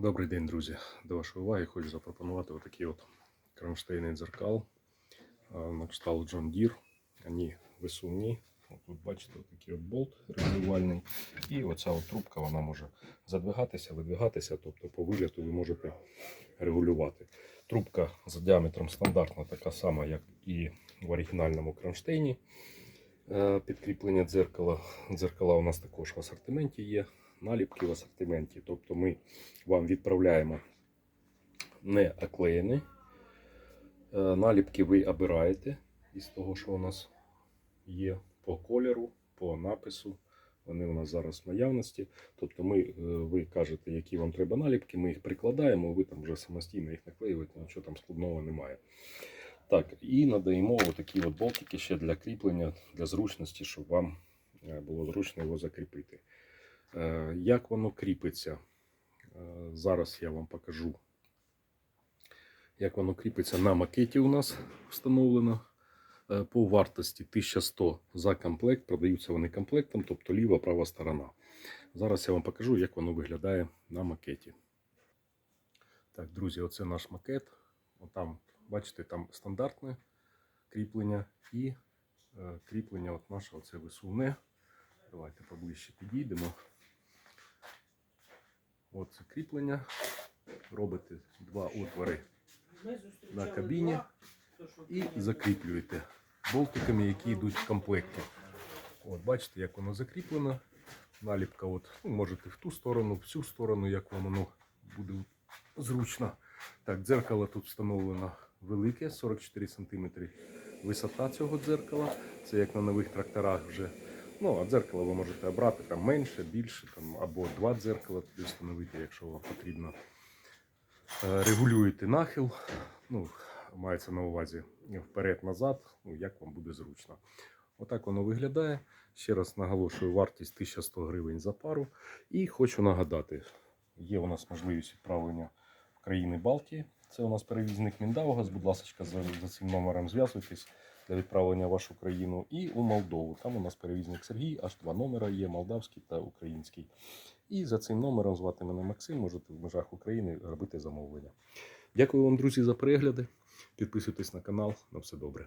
Добрий день, друзі. До вашої уваги хочу запропонувати отакі от кронштейни дзеркал на кшталт John Deere. Вони висувні. От тут бачите, такий от болт регулювальний. І оця от трубка вона може задвигатися, видвигатися, тобто по виліту ви можете регулювати. Трубка за діаметром стандартна, така сама, як і в оригінальному кронштейні. Е, Підкріплення дзеркала. Дзеркала у нас також в асортименті є. Наліпки в асортименті. Тобто ми вам відправляємо не оклеєні. Е, Наліпки ви обираєте із того, що у нас є по кольору, по напису. Вони у нас зараз в наявності. Тобто ми, е, ви кажете, які вам треба наліпки, ми їх прикладаємо, ви там вже самостійно їх наклеюєте, нічого там складного немає. Так, і надаємо отакі от болтики ще для кріплення, для зручності, щоб вам е, було зручно його закріпити. Е, Як воно кріпиться? Е, Зараз я вам покажу, як воно кріпиться на макеті у нас встановлено. Е, По вартості 1100 за комплект. Продаються вони комплектом, тобто ліва, права сторона. Зараз я вам покажу, як воно виглядає на макеті. Так, друзі, оце наш макет. Отам, бачите, там стандартне кріплення і кріплення от наше оце висувне. Давайте поближче підійдемо. От кріплення. Робите два отвори на кабіні і закріплюєте болтиками, які йдуть в комплекті. От, бачите, як воно закріплено. Наліпка, от, ну, можете в ту сторону, в цю сторону, як вам воно буде зручно. Так, дзеркало тут встановлено велике, 44 см висота цього дзеркала. Це як на нових тракторах вже. Ну, а дзеркало ви можете обрати там менше, більше, там, або два дзеркала туди встановити, якщо вам потрібно. Е, Регулюєте нахил, ну, мається на увазі вперед-назад, ну, як вам буде зручно. Отак воно виглядає. Ще раз наголошую, вартість 1100 гривень за пару. І хочу нагадати, є у нас можливість відправлення в країни Балтії. Це у нас перевізник Міндаугас. Будь ласка, за, за цим номером зв'язуйтесь для відправлення в вашу країну. І у Молдову. Там у нас перевізник Сергій, аж два номера є: молдавський та український. І за цим номером звати мене Максим. Можете в межах України робити замовлення. Дякую вам, друзі, за перегляди. Підписуйтесь на канал. На все добре.